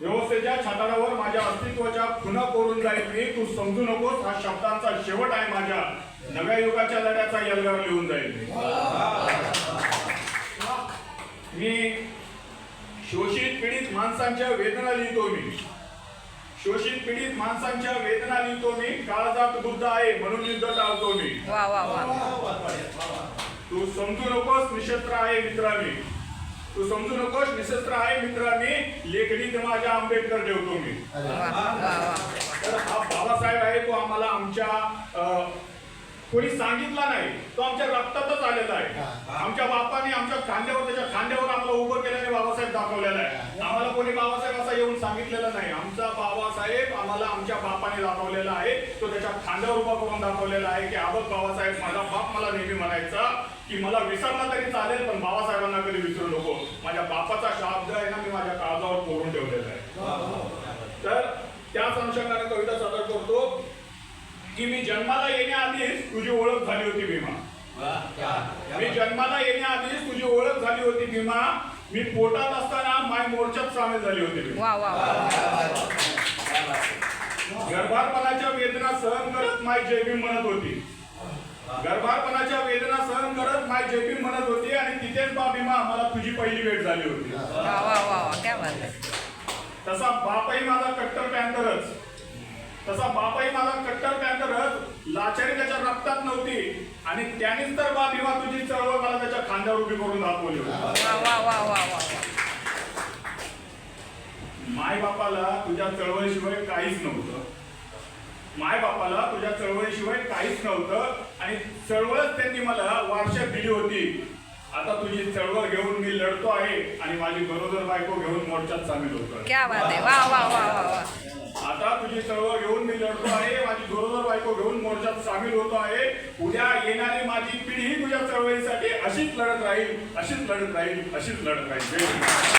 व्यवस्थेच्या छाताडावर माझ्या अस्तित्वाच्या खुना कोरून जाईल मी. तू समजू नकोस हा शब्दांचा शेवट आहे माझ्या. नव्या युगाच्या लढ्याचा यलगार लिहून जाईल मी. शोषित पीडित माणसांच्या वेदना लिहितो मी. शोषित पीडित माणसांच्या वेदना लिहितो मी. काळजात बुद्ध आहे म्हणून युद्ध टाळतो मी. तू समजू नकोस निशस्त्र आहे मित्रा मी. तू समजू नकोस निशस्त्र आहे मित्रा मी. लेखणीत माझ्या आंबेडकर ठेवतो मी. तर हा बाबासाहेब आहे तो आम्हाला आमच्या कोणी सांगितला नाही तो आमच्या रक्तातच आलेला आहे. आमच्या बापाने आमच्या खांद्यावर त्याच्या खांद्यावर आम्हाला उभं केल्याने बाबासाहेब दाखवलेला आहे. आम्हाला कोणी बाबासाहेब असा येऊन सांगितलेलं नाही. आमचा बाबासाहेब आम्हाला आमच्या बापाने दाखवलेला आहे. तो त्याच्या खांद्यावर उभा करून दाखवलेला आहे की आबत बाबासाहेब माझा बाप मला नेहमी म्हणायचा की मला विसरला तरी चालेल पण बाबासाहेबांना कधी विसरू नको. माझ्या बापाचा शब्द आहे ना मी माझ्या काळजावर कोरून ठेवलेला आहे तर त्याच अनुषंगाने कविता सादर करतो की मी जन्माला येण्याआधीच तुझी ओळख झाली होती भीमा. मी जन्माला येण्याआधीच तुझी ओळख झाली होती भीमा. मी पोटात असताना माय मोर्चात सामील झाली होती भीमा. वा वा गर्भारपणाच्या वेदना सहन करत माय जयभीम म्हणत होती. गर्भारपणाच्या वेदना सहन करत माय जयभीम म्हणत होती आणि तिथेच बा भीमा मला तुझी पहिली भेट झाली होती. वा वा वा वा. क्या बात आहे तसा बापही माझा कट्टर पॅन्थरच तसा बापही माझा कट्टर पॅन्थरच लाचारी त्याच्या रक्तात नव्हती. आणि त्यानेच तर बा भीमा तुझी चळवळ मला त्याच्या खांद्यावर उभी करून दाखवली होती. माय बापाला तुझ्या चळवळीशिवाय काहीच नव्हतं. माय बापाला तुझ्या चळवळीशिवाय काहीच नव्हतं. आणि चळवळच त्यांनी मला वारशात दिली होती. आता तुझी चळवळ घेऊन मी लढतो आहे आणि माझी गरोदर बायको घेऊन मोर्चात सामील होतोय. करतो आहे. माझी गरोदर बायको घेऊन मोर्चात सामील होतो आहे. उद्या येणारी माझी पिढी तुझ्या चळवळीसाठी अशीच लढत राहील अशीच लढत राहील अशीच लढत राहील.